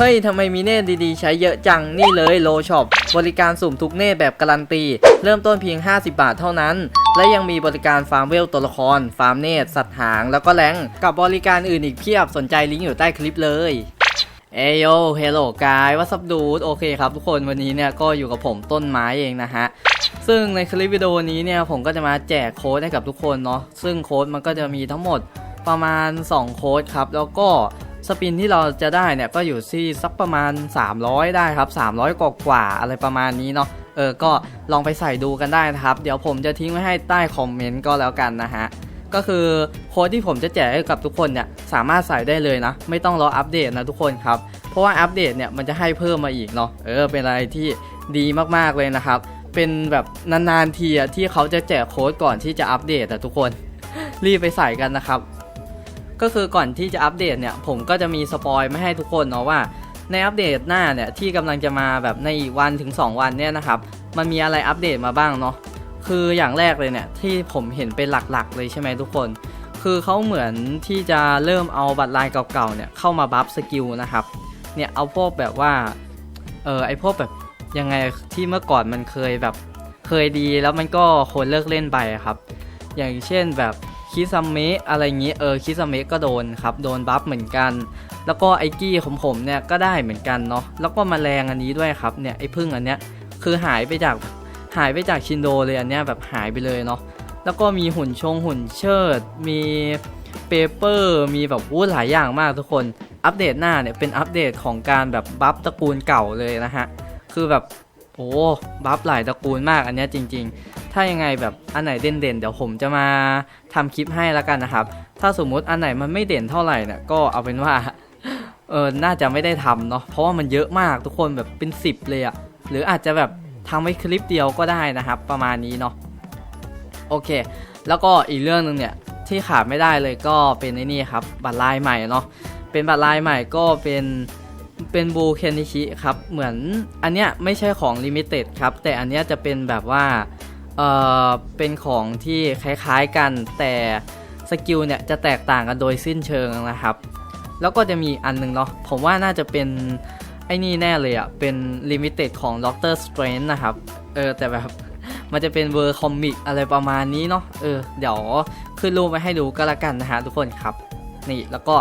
เฮ้ยทำไมมีเนตดีๆ ใช้เยอะจังนี่เลยโลช็อปบริการสุ่มทุกเนตแบบการันตี เริ่มต้นเพียง 50 บาทเท่านั้น และยังมีบริการฟาร์มเวลตัวละคร ฟาร์มเนตสัตว์หาง แล้วก็แรงกับบริการอื่นอีกเพียบสนใจลิงก์อยู่ใต้คลิปเลยเอโยเฮลโลกายวัสับดูดโอเคครับทุกคนวันนี้เนี่ยก็อยู่กับผมต้นไม้เองนะฮะ ซึ่งในคลิปวิดีโอนี้เนี่ยผมก็จะมาแจกโค้ดให้กับทุกคนเนาะซึ่งโค้ดมันก็จะมีทั้งหมดประมาณ 2 โค้ดครับ แล้วก็ สปินที่เราจะได้เนี่ยก็อยู่ที่สักประมาณ 300 ได้ครับ 300 กว่ากว่าๆอะไรประมาณนี้เนาะเออก็ลองไปใส่ดูกันได้นะครับ เดี๋ยวผมจะทิ้งไว้ให้ใต้คอมเมนต์ก็แล้วกันนะฮะก็คือโค้ดที่ผมจะแจกให้กับทุกคนเนี่ยสามารถใส่ได้เลยนะ ไม่ต้องรออัปเดตนะทุกคนครับ เพราะว่าอัปเดตเนี่ยมันจะให้เพิ่มมาอีกเนาะเออเป็นอะไรที่ดีมากๆเลยนะครับ เป็นแบบนานๆทีอะที่เขาจะแจกโค้ดก่อนที่จะอัปเดตอะทุกคนรีบไปใส่กันนะครับ ก็คือก่อนที่จะอัปเดตเนี่ยผมก็จะมีสปอยไม่ให้ทุกคนเนาะว่า ในอัปเดตหน้าเนี่ยที่กำลังจะมาแบบในวันถึง 2 วันเนี่ยนะครับมันมีอะไรอัปเดตมาบ้างเนาะคืออย่างแรกเลยเนี่ยที่ผมเห็นเป็นหลักๆ เลยใช่ไหมทุกคน คือเขาเหมือนที่จะเริ่มเอาบัตรลายเก่าๆเนี่ยเข้ามาบัฟสกิลนะครับเนี่ยเอาพวกแบบว่าเออไอพวกแบบยังไงที่เมื่อก่อนมันเคยแบบเคยดีแล้วมันก็คนเลิกเล่นไปครับ อย่างเช่นแบบ คิซัมเมะอะไรอย่างงี้เออคิซัมเมะก็โดนครับโดนบัฟเหมือนกัน แล้วก็ไอกี้ของผมเนี่ยก็ได้เหมือนกันเนาะแล้วก็มแมลงอันนี้ด้วยครับเนี่ยไอพึ่งอันเนี้ยคือหายไปจากหายไปจากชินโดเลยอันเนี้ยแบบหายไปเลยเนาะแล้วก็มีหุ่นชงหุ่นเชิด มีเปเปอร์มีแบบวู้หลายอย่างมากทุกคนอัปเดตหน้าเนี่ยเป็นอัปเดตของการแบบบัฟตระกูลเก่าเลยนะฮะคือแบบโอ้บัฟหลายตระกูลมากอันเนี้ยจริง ๆ ถ้ายังไงแบบอันไหนเด่นๆเดี๋ยวผมจะมาทำคลิปให้แล้วกันนะครับ ถ้าสมมุติอันไหนมันไม่เด่นเท่าไหร่เนี่ยก็เอาเป็นว่าเออน่าจะไม่ได้ทำเนาะเพราะว่ามันเยอะมากทุกคนแบบเป็น 10 เลยอะหรืออาจจะแบบทำไว้คลิปเดียวก็ได้นะครับ ประมาณนี้เนาะโอเค แล้วก็อีกเรื่องหนึ่งเนี่ยที่ขาดไม่ได้เลยก็เป็นไอ้นี่ครับ บัตรลายใหม่เนาะเป็นบัตรลายใหม่ก็เป็นเป็นบูเคนนิชิครับ เหมือนอันเนี้ยไม่ใช่ของลิมิเต็ดครับ แต่อันเนี้ยจะเป็นแบบว่า เอ่อเป็นของที่คล้ายๆกันแต่สกิลเนี่ยจะแตกต่างกันโดยสิ้นเชิงนะครับ แล้วก็จะมีอันหนึงเนาะผมว่าน่าจะเป็นไอ้นี่แน่เลยอะ่ะเป็นลิมิเต็ดของ Doctor Strange นะครับ เออ แต่แบบมันจะเป็นเวอร์คอมิกอะไรประมาณนี้เนาะเออ เดี๋ยวขึ้นรูปไว้ให้ดูก็แล้วกันนะฮะทุกคนครับ นี่แล้วก็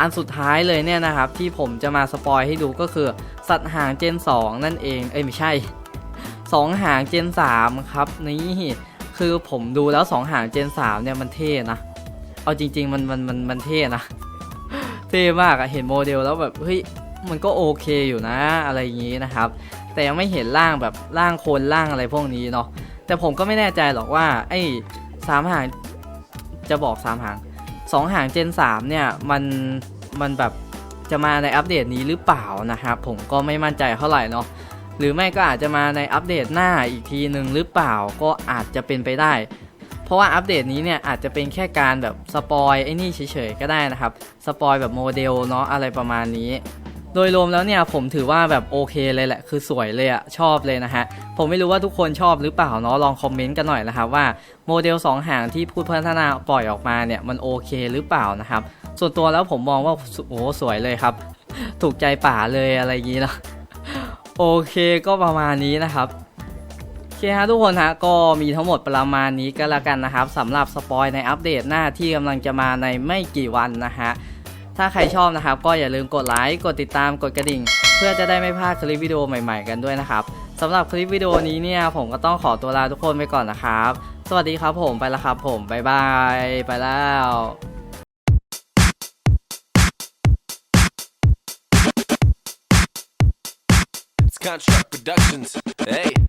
อันสุดท้ายเลยเนี่ยนะครับ ที่ผมจะมาสปอยให้ดูก็คือ สัตว์หางเจน 2 นั่นเอง เอ้ยไม่ใช่ สองหางเจน 3 ครับ นี่คือผมดูแล้วสองหางเจน 3 เนี่ยมันเท่นะ เอาจริง ๆ มันมันมันมันเท่นะ เท่มากอะเห็นโมเดลแล้วแบบเฮ้ยมันก็โอเคอยู่นะอะไรอย่างนี้นะครับ แต่ยังไม่เห็นร่างแบบร่างคนร่างอะไรพวกนี้เนาะแต่ผมก็ไม่แน่ใจหรอกว่าไอ้สามหางจะบอกสามหางสองหางเจน 3 เนี่ยมันมันแบบจะมาในอัปเดตนี้หรือเปล่านะครับผมก็ไม่มั่นใจเท่าไหร่เนาะ หรือไม่ก็อาจจะมาในอัปเดตหน้าอีกทีหนึ่งหรือเปล่าก็อาจจะเป็นไปได้ เพราะว่าอัปเดตนี้เนี่ยอาจจะเป็นแค่การแบบสปอยไอ้นี่เฉยๆก็ได้นะครับ สปอยแบบโมเดลเนาะอะไรประมาณนี้ โดยรวมแล้วเนี่ยผมถือว่าแบบโอเคเลยแหละ คือสวยเลยอะชอบเลยนะฮะ ผมไม่รู้ว่าทุกคนชอบหรือเปล่าเนาะลองคอมเมนต์กันหน่อยนะครับว่าโมเดล 2 หางที่พูดพัฒนาปล่อยออกมาเนี่ยมันโอเคหรือเปล่านะครับ ส่วนตัวแล้วผมมองว่าโอ้สวยเลยครับ ถูกใจป่าเลยอะไรอย่างนี้เนาะ โอเคก็ประมาณนี้นะครับโอเคฮะทุกคนฮะก็มีทั้งหมดประมาณนี้ก็แล้วกันนะครับสำหรับสปอยในอัปเดตหน้าที่กำลังจะมาในไม่กี่วันนะฮะถ้าใครชอบนะครับ ก็อย่าลืมกดไลค์กดติดตามกดกระดิ่ง เพื่อจะได้ไม่พลาดคลิปวิดีโอใหม่ๆกันด้วยนะครับสำหรับคลิปวิดีโอนี้เนี่ยผมก็ต้องขอตัวลาทุกคนไปก่อนนะครับ สวัสดีครับผมไปล้วครับผมบ๊ายบายไปแล้ว Contract Productions. Hey.